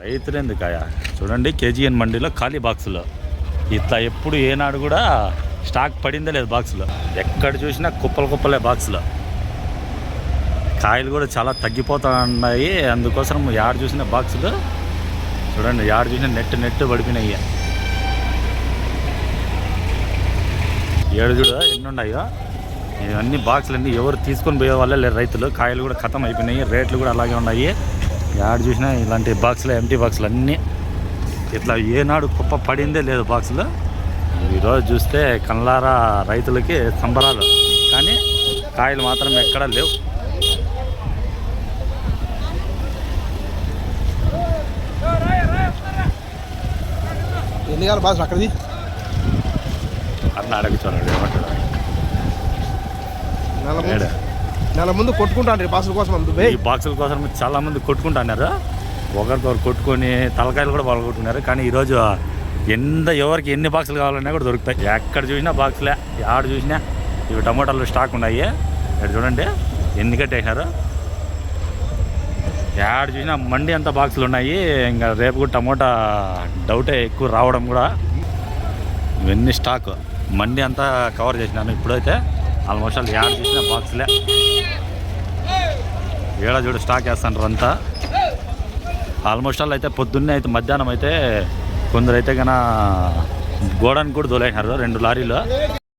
రైతులెందుకాయ చూడండి కేజీఎన్ మండీలో ఖాళీ బాక్సులు. ఇట్లా ఎప్పుడు ఏనాడు కూడా స్టాక్ పడిందే లేదు బాక్సులో. ఎక్కడ చూసినా కుప్పలు కుప్పలే బాక్సులో. కాయలు కూడా చాలా తగ్గిపోతూ ఉన్నాయి అందుకోసం యాడ చూసిన బాక్సులు. చూడండి యాడ చూసిన నెట్ నెట్ పడిపోయినాయి. ఏడు చూడ ఎన్ని ఉన్నాయో ఇవన్నీ బాక్సులు అన్నీ ఎవరు తీసుకొని పోయే వాళ్ళే లేరు రైతులు. కాయలు కూడా ఖతం అయిపోయినాయి. రేట్లు కూడా అలాగే ఉన్నాయి. యాడ చూసినా ఇలాంటి బాక్సులు ఎంటీ బాక్సులు అన్నీ ఇట్లా ఏనాడు కుప్ప పడిందే లేదు బాక్సులు. ఈరోజు చూస్తే కళ్ళారా రైతులకి సంబరాలు. కానీ కాయలు మాత్రం ఎక్కడా లేవు. ఎన్ని కాదు బాస్ అక్కడిది? కర్ణాటక చూడండి ఏమంటాడు? నెల ముందు కొట్టుకుంటాను బాసుల కోసం దుబాయ్ ఈ బాక్సుల కోసం చాలా మంది కొట్టుకుంటున్నారు ఒకరికొకరు కొట్టుకొని తలకాయలు కూడా వాళ్ళు కొట్టుకున్నారు కానీ ఈరోజు ఎంత ఎవరికి ఎన్ని బాక్సులు కావాలన్నా కూడా దొరుకుతాయి. ఎక్కడ చూసినా బాక్సులే ఆడ చూసినా ఇవి టమోటాలు స్టాక్ ఉన్నాయి. ఇక్కడ చూడండి ఎన్ని కట్టేసినారు? యాడ చూసినా మండి అంత బాక్సులు ఉన్నాయి. ఇంకా రేపు కూడా టమోటా డౌటే ఎక్కువ రావడం కూడా. ఇవన్నీ స్టాక్. మండి అంతా కవర్ చేసినాను ఇప్పుడైతే. ఆల్మోస్ట్ ఆల్ యాడ చూసినా బాక్సులే ఏడ చూడు స్టాక్ వేస్తాంటారు అంతా ఆల్మోస్ట్ ఆల్ అయితే పొద్దున్నే అయితే మధ్యాహ్నం అయితే కొందరు అయితే కన గోడానికి కూడా దొలేసినారు రెండు లారీలు